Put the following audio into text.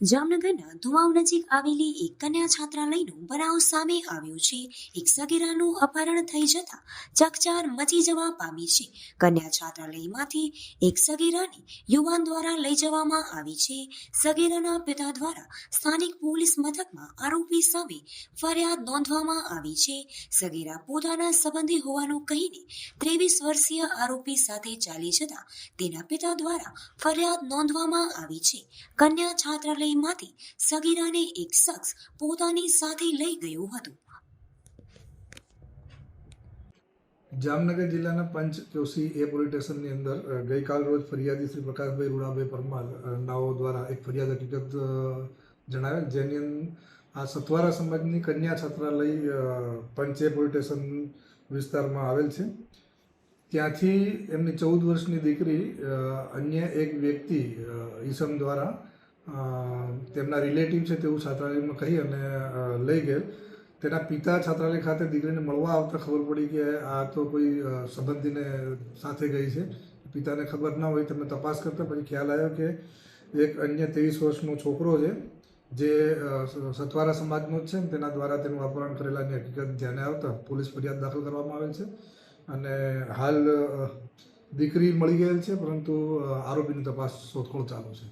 જામનગરના ધુમાવ નજીક આવેલી એક કન્યા છાત્રાલયનો બનાવ સામે આવ્યો છે. એક સગીરાનું અપહરણ થઈ જતા ચકચાર મચી જવા પામી છે. કન્યા છાત્રાલયમાંથી એક સગીરાને યુવાન દ્વારા લઈ જવામાં આવી છે. સગીરાના પિતા દ્વારા સ્થાનિક પોલીસ મથકમાં આરોપી સામે ફરિયાદ નોંધવામાં આવી છે. સગીરા પોતાના સંબંધી હોવાનું કહીને ત્રેવીસ વર્ષીય આરોપી સાથે ચાલી જતા તેના પિતા દ્વારા ફરિયાદ નોંધવામાં આવી છે. કન્યા છાત્રાલયમાંથી સગીરાને એક શખ્સ પોતાની સાથે લઈ ગયો હતો. જામનગર જિલ્લાના પંચ ચોસી એ પોલીસ સ્ટેશનની અંદર ગઈકાલ રોજ ફરિયાદી શ્રી પ્રકાશભાઈ રૂડાભાઈ પરમાર નાઓ દ્વારા એક ફરિયાદ હકીકત જણાવેલ, જેની આ સથવારા સમાજની કન્યા છાત્રાલય પંચે પોલીસ સ્ટેશન વિસ્તારમાં આવેલ છે. ત્યાંથી એમની ચૌદ વર્ષની દીકરી અન્ય એક વ્યક્તિ ઈસમ દ્વારા તેમના રિલેટિવ છે તેવું છાત્રાલયમાં કહી અને લઈ ગયેલ. તેના પિતા છાત્રાલય ખાતે દીકરીને મળવા આવતા ખબર પડી કે આ તો કોઈ સંબંધીને સાથે ગઈ છે. પિતાને ખબર ના હોય તમે તપાસ કરતા પછી ખ્યાલ આવ્યો કે એક અન્ય ત્રેવીસ વર્ષનો છોકરો છે, જે સતવારા સમાજનો જ છે તેના દ્વારા તેનું અપહરણ કરેલાની હકીકત ધ્યાને આવતા પોલીસ ફરિયાદ દાખલ કરવામાં આવેલ છે. અને હાલ દીકરી મળી ગયેલ છે, પરંતુ આરોપીની તપાસ શોધખોળ ચાલુ છે.